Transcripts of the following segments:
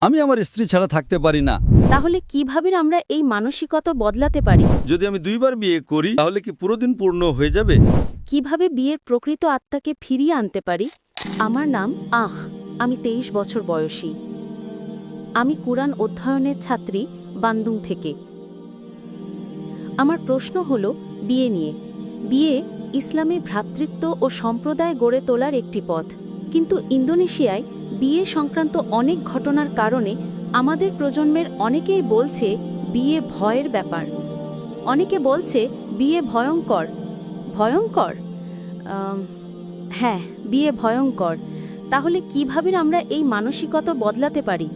আমি আমার স্ত্রী ছাড়া থাকতে পারি না। তাহলে কীভাবে আমরা এই মানসিকতা বদলাতে পারি? যদি আমি দুইবার বিয়ে করি তাহলে কি পুরো দিন পূর্ণ হয়ে যাবে? কীভাবে বিয়ের প্রকৃত আত্মাকে ফিরিয়ে আনতে পারি? আমার নাম আহ আমি তেইশ বছর বয়সী। আমি কুরআন অধ্যয়নের ছাত্রী বান্দুং থেকে। আমার প্রশ্ন হল বিয়ে নিয়ে। বিয়ে ইসলামে ভ্রাতৃত্ব ও সম্প্রদায় গড়ে তোলার একটি পথ। কিন্তু ইন্দোনেশিয়ায় বিয়ে সংক্রান্ত অনেক ঘটনার কারণে আমাদের প্রজন্মের অনেকেই বলছে বিয়ে ভয়ের ব্যাপার। অনেকে বলছে বিয়ে ভয়ঙ্কর। ভয়ঙ্কর? হ্যাঁ বিয়ে ভয়ঙ্কর। তাহলে কীভাবে আমরা এই মানসিকতা বদলাতে পারি?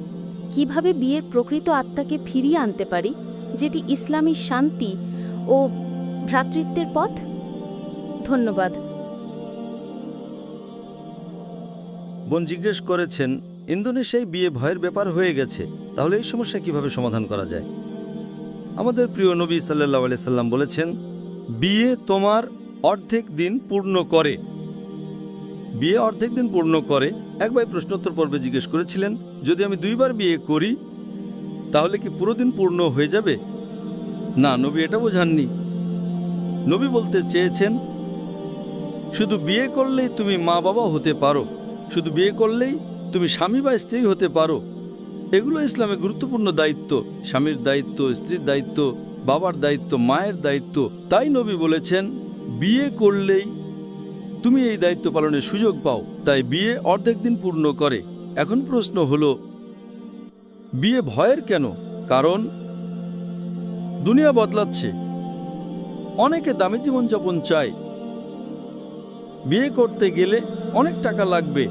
কীভাবে বিয়ের প্রকৃত আত্মাকে ফিরিয়ে আনতে পারি, যেটি ইসলামী শান্তি ও ভ্রাতৃত্বের পথ? ধন্যবাদ। বোন জিজ্ঞেস করেছেন, ইন্দোনেশিয়ায় বিয়ে ভয়ের ব্যাপার হয়ে গেছে, তাহলে এই সমস্যা কীভাবে সমাধান করা যায়? আমাদের প্রিয় নবী সাল্লাহ আলি সাল্লাম বলেছেন, বিয়ে তোমার অর্ধেক দিন পূর্ণ করে। বিয়ে অর্ধেক দিন পূর্ণ করে? এক ভাই প্রশ্নোত্তর পর্বে জিজ্ঞেস করেছিলেন, যদি আমি দুইবার বিয়ে করি, তাহলে কি পুরো দিন পূর্ণ হয়ে যাবে? না, নবী এটা বোঝাননি। নবী বলতে চেয়েছেন, শুধু বিয়ে করলেই তুমি মা বাবা হতে পারো। শুধু বিয়ে করলেই তুমি স্বামী বা স্ত্রী হতে পারো। এগুলো ইসলামে গুরুত্বপূর্ণ দায়িত্ব। স্বামীর দায়িত্ব, স্ত্রীর দায়িত্ব, বাবার দায়িত্ব, মায়ের দায়িত্ব। তাই নবী বলেছেন, বিয়ে করলেই তুমি এই দায়িত্ব পালনের সুযোগ পাও। তাই বিয়ে অর্ধেক দিন পূর্ণ করে। এখন প্রশ্ন হলো, বিয়ে ভয়ের কেন? কারণ দুনিয়া বদলাচ্ছে। অনেকে দামি জীবনযাপন চায়। বিয়ে করতে গেলে অনেক টাকা লাগবে।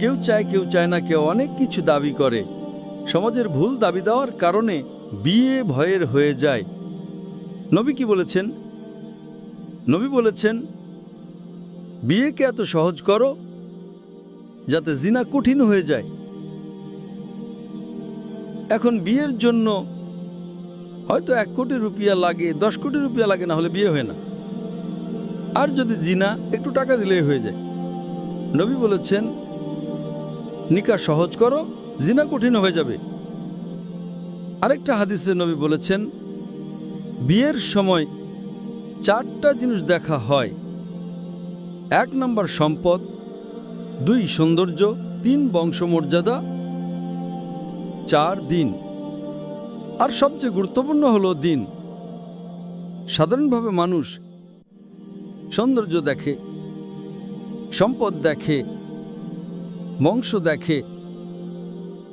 কেউ চায় কেউ চায় না, কেউ অনেক কিছু দাবি করে। সমাজের ভুল দাবি দেওয়ার কারণে বিয়ে ভয়ের হয়ে যায়। নবী কি বলেছেন? নবী বলেছেন, বিয়েকে এত সহজ করো যাতে জিনা কঠিন হয়ে যায়। এখন বিয়ের জন্য হয়তো এক কোটি রুপিয়া লাগে, দশ কোটি রুপিয়া লাগে, না হলে বিয়ে হয় না। আর যদি জিনা, একটু টাকা দিলেই হয়ে যায়। নবী বলেছেন নিকা সহজ করো, জিনা কঠিন হয়ে যাবে। আরেকটা হাদিসে নবী বলেছেন, বিয়ের সময় চারটা জিনিস দেখা হয়। এক নম্বর সম্পদ, দুই সৌন্দর্য, তিন বংশমর্যাদা, চার দিন। আর সবচেয়ে গুরুত্বপূর্ণ হলো দিন। সাধারণভাবে মানুষ সৌন্দর্য দেখে, সম্পদ দেখে বংশ দেখে।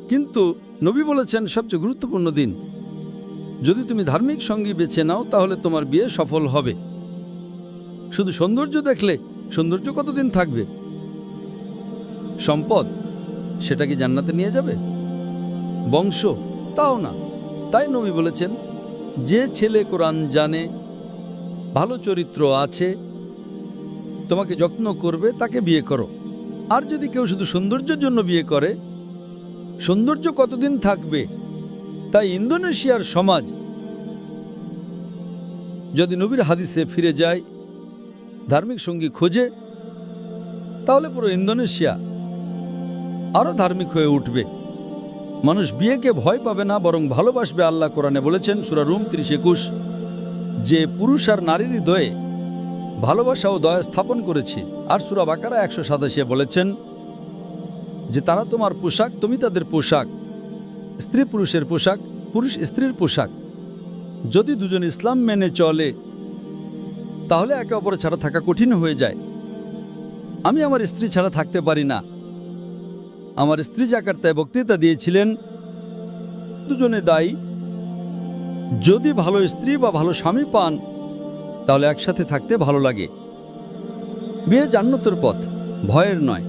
কিন্তু নবী বলেছেন, সবচেয়ে গুরুত্বপূর্ণ দিন, যদি তুমি ধার্মিক সঙ্গী বেছে নাও, তাহলে তোমার বিয়ে সফল হবে। শুধু সৌন্দর্য দেখলে সৌন্দর্য কতদিন থাকবে? সম্পদ, সেটা কি জান্নাতে নিয়ে যাবে? বংশ, তাও না। তাই নবী বলেছেন, যে ছেলে কোরআন জানে, ভালো চরিত্র আছে, তোমাকে যত্ন করবে, তাকে বিয়ে করো। আর যদি কেউ শুধু সৌন্দর্যের জন্য বিয়ে করে, সৌন্দর্য কতদিন থাকবে? তাই ইন্দোনেশিয়ার সমাজ। যদি নবীর হাদিসে ফিরে যায়, ধার্মিক সঙ্গী খোঁজে, তাহলে পুরো ইন্দোনেশিয়া আরও ধার্মিক হয়ে উঠবে। মানুষ বিয়েকে ভয় পাবে না, বরং ভালোবাসবে আল্লাহ কোরআনে বলেছেন, সুরা রুম ত্রিশ একুশ, যে পুরুষ আর নারীর হৃদয়ে ভালোবাসা ও দয়া স্থাপন করেছি। আর সুরা বাকারা একশো সাতাশে বলেছেন, যে তারা তোমার পোশাক, তুমি তাদের পোশাক। স্ত্রী পুরুষের পোশাক, পুরুষ স্ত্রীর পোশাক। যদি দুজন ইসলাম মেনে চলে, তাহলে একে অপরে ছাড়া থাকা কঠিন হয়ে যায়। আমি আমার স্ত্রী ছাড়া থাকতে পারি না। আমার স্ত্রী জাকার্তায় বক্তৃতা দিয়েছিলেন, দুজনে দায়ী। যদি ভালো স্ত্রী বা ভালো স্বামী পান তাহলে একসাথে থাকতে ভালো লাগে। বিয়ে জান্নতর পথ ভয়ের নয়।